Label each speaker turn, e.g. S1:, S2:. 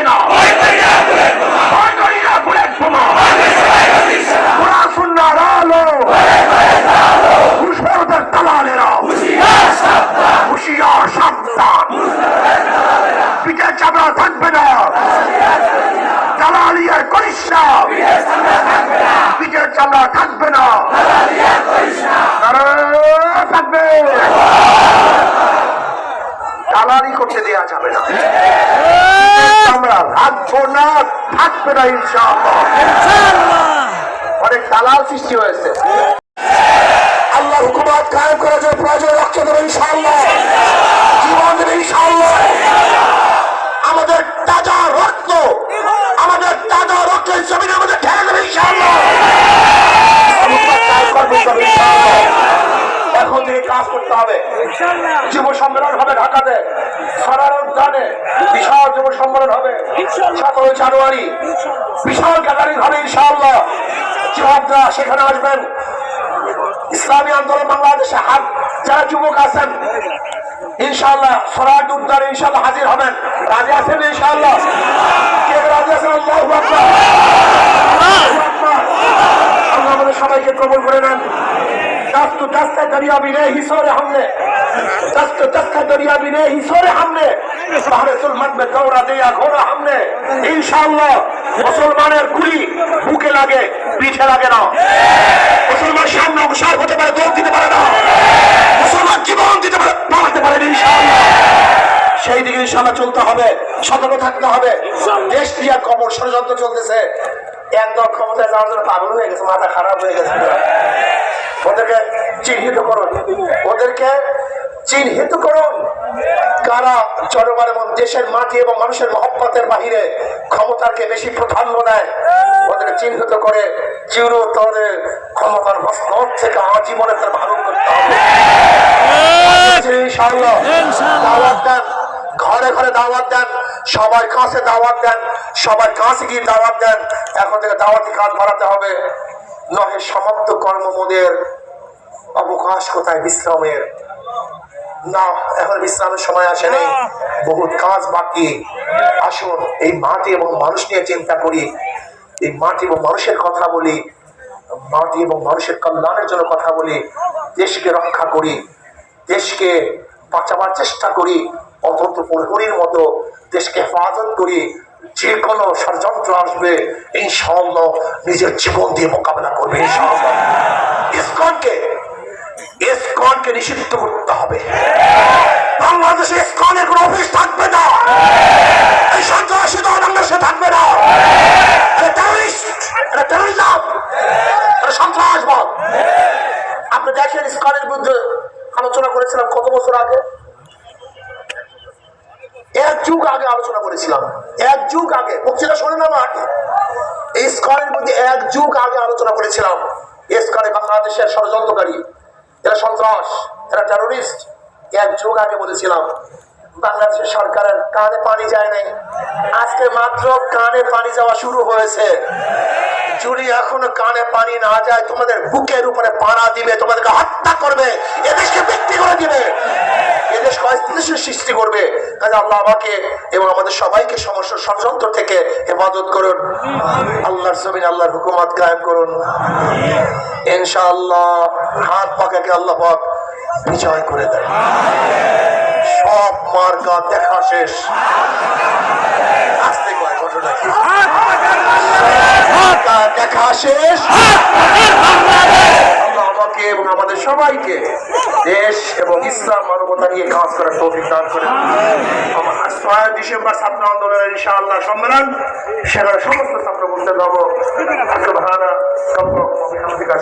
S1: সেনা থাকবে না। দালালি আর করিস না। পিঠের চামড়া থাকবে না। থাকবে দালালি করতে দেওয়া যাবে না। হ্যাঁ। রাখব না থাকবে না ইনশাআল্লাহ। অনেক দালাল সৃষ্টি হয়েছে। আল্লাহ হুকুমাত কায়েম করার জন্য প্রয়োজন রক্ত দেবে ইনশাআল্লাহ। জীবন দেবে ইনশাআল্লাহ। আমাদের তাজা রক্ত আমাদের তাজা রক্তের জমিনে আমাদের ঠেলে দেবে ইনশাআল্লাহ। এখন থেকে কাজ করতে হবে। যুব সম্মেলন হবে ঢাকাতে। সরার উদ্যানে বিশাল যুব সম্মেলন হবে। সতেরো জানুয়ারি বিশাল কাটারি হবে ইনশাআল্লাহ। সেখানে আসবেন। ইসলামী আন্দোলন বাংলাদেশে হাত যারা যুবক আছেন, ইনশাআল্লাহ সরাজ উদ্দার ইনশাআল্লাহ হাজির হবেন। রাজি আছেন ইনশাআল্লাহ? কে রাজি আছেন? আল্লাহু আল্লাহ আমাদের সবাইকে কবুল করে নেন। দাস্তু দাঁড়িয়ে আমি রে হিসরে হামলে। हमने दस्त दस्त दरिया भी ने ही सोरे हमने शहर सुलमत में दौड़ा दिया घोड़ा हमने इंशाअल्लाह মুসলমানের গুলি বুকে লাগে পিঠে লাগে না মুসলমান সামনে অবসর হতে পারে দৌড় দিতে পারে না মুসলমান জীবন দিতে পারে পালাতে পারে না, ইনশাআল্লাহ সেই দিকে ইনশাআল্লাহ চলতে হবে সতর্ক থাকতে হবে দেশ ক্রিয়া কবর ষড়যন্ত্র চলতেছে একদম ক্ষমতায় যাওয়ার জন্য পাগল হয়ে গেছে মাথা খারাপ হয়ে গেছে ওদেরকে চিহ্নিত করুন ওদেরকে চিহ্নিত করুন। কারা জনগণ এবং দেশের মাটি এবং মানুষের মহব্বতের বাহিরে ক্ষমতাকে বেশি প্রাধান্য দেয় ওদেরকে চিহ্নিত করে চিরতরে ক্ষমতার হস্তর থেকে আজীবনে তার ভালো করতে হবে। দাওয়াত দেন। ঘরে ঘরে দাওয়াত দেন। সবার কাছে দাওয়াত দেন। সবার কাছে গিয়ে দাওয়াত দেন। এখন থেকে দাওয়াতি কাজ বাড়াতে হবে। নহে, সমাপ্ত কর্মমোদের অবকাশ কোথায়? বিশ্রামের না এখন বিশ্রামের সময় আসে নেই। বহুত কাজ বাকি। আসুন এই মাটি এবং মানুষ নিয়ে চিন্তা করি। এই মাটি এবং মানুষের কথা বলি। মাটি এবং মানুষের কল্যাণের জন্য কথা বলি। দেশকে রক্ষা করি। দেশকে বাঁচাবার চেষ্টা করি। অত্যন্ত প্রহরীর মতো দেশকে হেফাজত করি। যে কোনো ষড়যন্ত্র আসবে ইনশাআল্লাহ নিজের জীবন দিয়ে মোকাবেলা করবে ইনশাআল্লাহ। ইসকনকে ইসকনকে নিষিদ্ধ করতে হবে। বাংলাদেশে ইসকনের কোনো অফিস থাকবে না। এই সন্ত্রাসী দল বাংলাদেশে থাকবে না। এটা terrorist, এটা terrorism, এটা সন্ত্রাসবাদ। আপনি দেখেন ইসকনের বিরুদ্ধে আলোচনা করেছিলাম কত বছর আগে? এক যুগ আগে আলোচনা করেছিলাম। এক যুগ আগে বক্তৃতা শোনেন আমার এই স্কলের মধ্যে এক যুগ আগে আলোচনা করেছিলাম। এই বাংলাদেশের ষড়যন্ত্রকারী এরা সন্ত্রাস, এরা টেরোরিস্ট এক যুগ আগে বলেছিলাম, বাংলাদেশের সরকারের কানে পানি যায় নাই। আজকে মাত্র কানে পানি যাওয়া শুরু হয়েছে। যদি এখনও কানে পানি না যায়, তোমাদের বুকের উপরে পাড়া দিবে, তোমাদেরকে হত্যা করবে, এদেশকে ব্যক্তি করে দিবে। এদেশ অস্থিতিশীল সৃষ্টি করবে। কাজে আল্লাহ আমাকে এবং আমাদের সবাইকে সমস্ত ষড়যন্ত্র থেকে হেফাজত করুন। আল্লাহর জমিন আল্লাহর হুকুমাত কায়েম করুন। ইনশাআল্লাহ হাত পাকাকে আল্লাহ পাক বিজয় করে দেয় সব মার্কা দেখা শেষ। আসতে কয় ঘটনা কি? দেখা শেষ। আল্লাহ আমাকে এবং আমাদের সবাইকে দেশ এবং ইসলাম মানবতা নিয়ে কাজ করার তৌফিক দান করে ছয় ডিসেম্বর ছাত্র আন্দোলনের ইনশাআল্লাহ সম্মেলন। সেখানে সমস্ত ছাত্র বলতে যাব ভাড়া রব্বুকা